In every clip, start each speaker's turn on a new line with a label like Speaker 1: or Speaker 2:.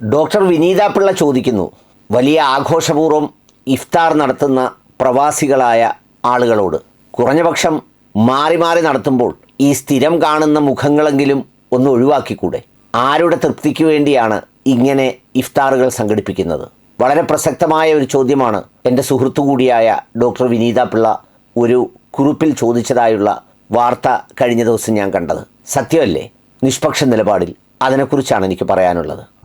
Speaker 1: Doctor വിനീത പിള്ള ചോദിക്കുന്നു വലിയ ആഘോഷപൂർവം ഇഫ്താർ നടത്തുന്ന പ്രവാസികളായ ആളുകളോട് കുറഞ്ഞപക്ഷം മാറി മാറി നടത്തുമ്പോൾ ഈ സ്ഥിരം കാണുന്ന മുഖങ്ങളെങ്കിലും ഒന്ന് ഒഴിവാക്കിക്കൂടെ? ആരുടെ തൃപ്തിക്ക് വേണ്ടിയാണ് ഇങ്ങനെ ഇഫ്താറുകൾ സംഘടിപ്പിക്കുന്നത്? വളരെ പ്രസക്തമായ ഒരു ചോദ്യമാണ് എന്റെ സുഹൃത്തു കൂടിയായ ഡോക്ടർ വിനീത പിള്ള ഒരു കുറിപ്പിൽ ചോദിച്ചതായുള്ള വാർത്ത കഴിഞ്ഞ ദിവസം ഞാൻ കണ്ടത്. സത്യമല്ലേ? നിഷ്പക്ഷ നിലപാടിൽ. അതിനെക്കുറിച്ചാണ് എനിക്ക് പറയാനുള്ളത്.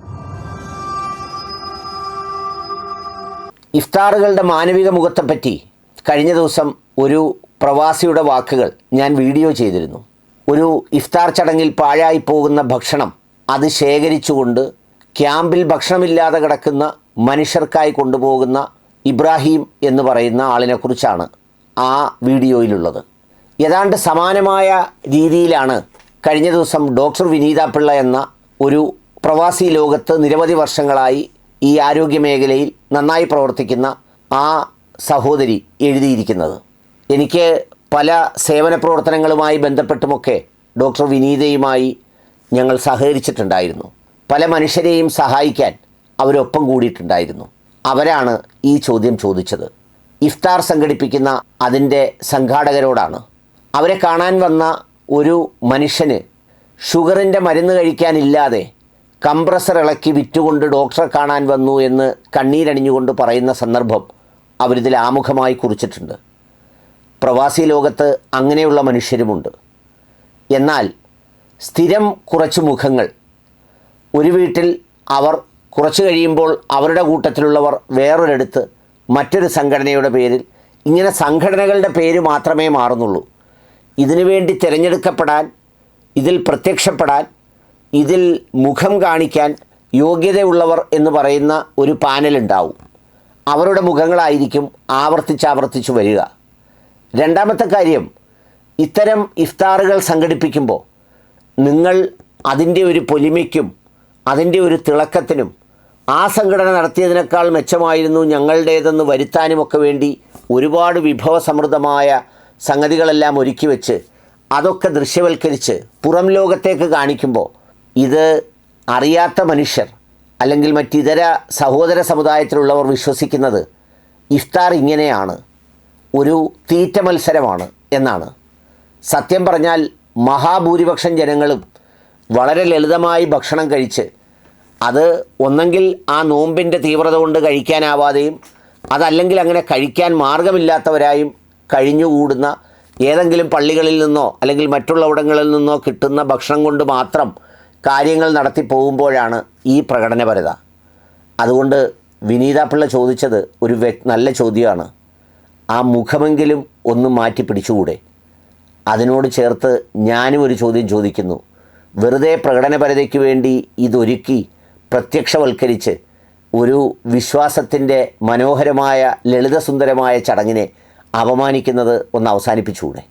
Speaker 1: ഇഫ്താറുകളുടെ മാനവിക മുഖത്തെപ്പറ്റി കഴിഞ്ഞ ദിവസം ഒരു പ്രവാസിയുടെ വാക്കുകൾ ഞാൻ വീഡിയോ ചെയ്തിരുന്നു. ഒരു ഇഫ്താർ ചടങ്ങിൽ പാഴായി പോകുന്ന ഭക്ഷണം അത് ശേഖരിച്ചുകൊണ്ട് ക്യാമ്പിൽ ഭക്ഷണമില്ലാതെ കിടക്കുന്ന മനുഷ്യർക്കായി കൊണ്ടുപോകുന്ന ഇബ്രാഹിം എന്ന് പറയുന്ന ആളിനെക്കുറിച്ചാണ് ആ വീഡിയോയിലുള്ളത്. ഏതാണ്ട് സമാനമായ രീതിയിലാണ് കഴിഞ്ഞ ദിവസം ഡോക്ടർ വിനീത പിള്ള എന്ന ഒരു പ്രവാസി ലോകത്ത് നിരവധി വർഷങ്ങളായി ഈ ആരോഗ്യ മേഖലയിൽ നന്നായി പ്രവർത്തിക്കുന്ന ആ സഹോദരി എഴുതിയിരിക്കുന്നത്. എനിക്ക് പല സേവന പ്രവർത്തനങ്ങളുമായി ബന്ധപ്പെട്ടുമൊക്കെ ഡോക്ടർ വിനീതയുമായി ഞങ്ങൾ സഹകരിച്ചിട്ടുണ്ടായിരുന്നു. പല മനുഷ്യരെയും സഹായിക്കാൻ അവരൊപ്പം കൂടിയിട്ടുണ്ടായിരുന്നു. അവരാണ് ഈ ചോദ്യം ചോദിച്ചത്. ഇഫ്താർ സംഘടിപ്പിക്കുന്ന അതിന്റെ സംഘാടകരോടാണ്. അവരെ കാണാൻ വന്ന ഒരു മനുഷ്യന് ഷുഗറിന്റെ മരുന്ന് കഴിക്കാനില്ലാതെ കംപ്രസർ ഇളക്കി വിറ്റുകൊണ്ട് ഡോക്ടറെ കാണാൻ വന്നു എന്ന് കണ്ണീരണിഞ്ഞുകൊണ്ട് പറയുന്ന സന്ദർഭം അവരിതിൽ ആമുഖമായി കുറിച്ചിട്ടുണ്ട്. പ്രവാസി ലോകത്ത് അങ്ങനെയുള്ള മനുഷ്യരുമുണ്ട്. എന്നാൽ സ്ഥിരം കുറച്ച് മുഖങ്ങൾ. ഒരു വീട്ടിൽ അവർ കുറച്ച് കഴിയുമ്പോൾ അവരുടെ കൂട്ടത്തിലുള്ളവർ വേറൊരിടത്ത് മറ്റൊരു സംഘടനയുടെ പേരിൽ ഇങ്ങനെ സംഘടനകളുടെ പേര് മാത്രമേ മാറുന്നുള്ളൂ. ഇതിനുവേണ്ടി തിരഞ്ഞെടുക്കപ്പെടാൻ ഇതിൽ പ്രത്യക്ഷപ്പെടാൻ ഇതിൽ മുഖം കാണിക്കാൻ യോഗ്യതയുള്ളവർ എന്ന് പറയുന്ന ഒരു പാനൽ ഉണ്ടാവും. അവരുടെ മുഖങ്ങളായിരിക്കും ആവർത്തിച്ചാവർത്തിച്ചു വരിക. രണ്ടാമത്തെ കാര്യം ഇത്തരം ഇഫ്താറുകൾ സംഘടിപ്പിക്കുമ്പോൾ നിങ്ങൾ അതിന്റെ ഒരു പൊലിമയ്ക്കും അതിന്റെ ഒരു തിളക്കത്തിനും ആ സംഘടന നടത്തിയതിനേക്കാൾ മെച്ചമായിരുന്നു ഞങ്ങളുടേതെന്ന് വരുത്താനുമൊക്കെ വേണ്ടി ഒരുപാട് വിഭവസമൃദ്ധമായ സംഗതികളെല്ലാം ഒരുക്കി വെച്ച് അതൊക്കെ ദൃശ്യവൽക്കരിച്ച് പുറം ലോകത്തേക്ക് കാണിക്കുമ്പോൾ ഇത് അറിയാത്ത മനുഷ്യർ അല്ലെങ്കിൽ മറ്റിതര സഹോദര സമുദായത്തിലുള്ളവർ വിശ്വസിക്കുന്നത് ഇഫ്താർ ഇങ്ങനെയാണ് ഒരു തീറ്റ മത്സരമാണ് എന്നാണ്. സത്യം പറഞ്ഞാൽ മഹാഭൂരിപക്ഷം ജനങ്ങളും വളരെ ലളിതമായി ഭക്ഷണം കഴിച്ച് അത് ഒന്നെങ്കിൽ ആ നോമ്പിന്റെ തീവ്രത കൊണ്ട് കഴിക്കാനാവാതെയും അതല്ലെങ്കിൽ അങ്ങനെ കഴിക്കാൻ മാർഗമില്ലാത്തവരായും കഴിഞ്ഞുകൂടുന്ന ഏതെങ്കിലും പള്ളികളിൽ നിന്നോ അല്ലെങ്കിൽ മറ്റുള്ളവിടങ്ങളിൽ നിന്നോ കിട്ടുന്ന ഭക്ഷണം കൊണ്ട് മാത്രം കാര്യങ്ങൾ നടത്തി പോകുമ്പോഴാണ് ഈ പ്രകടനപരത അതുകൊണ്ട് വിനീത പിള്ള ചോദിച്ചത് ഒരു നല്ല ചോദ്യമാണ്. ആ മുഖമെങ്കിലും ഒന്ന് മാറ്റി പിടിച്ചുകൂടെ? അതിനോട് ചേർത്ത് ഞാനും ഒരു ചോദ്യം ചോദിക്കുന്നു. വെറുതെ പ്രകടനപരതയ്ക്ക് വേണ്ടി ഇതൊരുക്കി പ്രത്യക്ഷവൽക്കരിച്ച് ഒരു വിശ്വാസത്തിന്റെ മനോഹരമായ ലളിതസുന്ദരമായ ചടങ്ങിനെ അപമാനിക്കുന്നത് ഒന്ന് അവസാനിപ്പിച്ചുകൂടെ?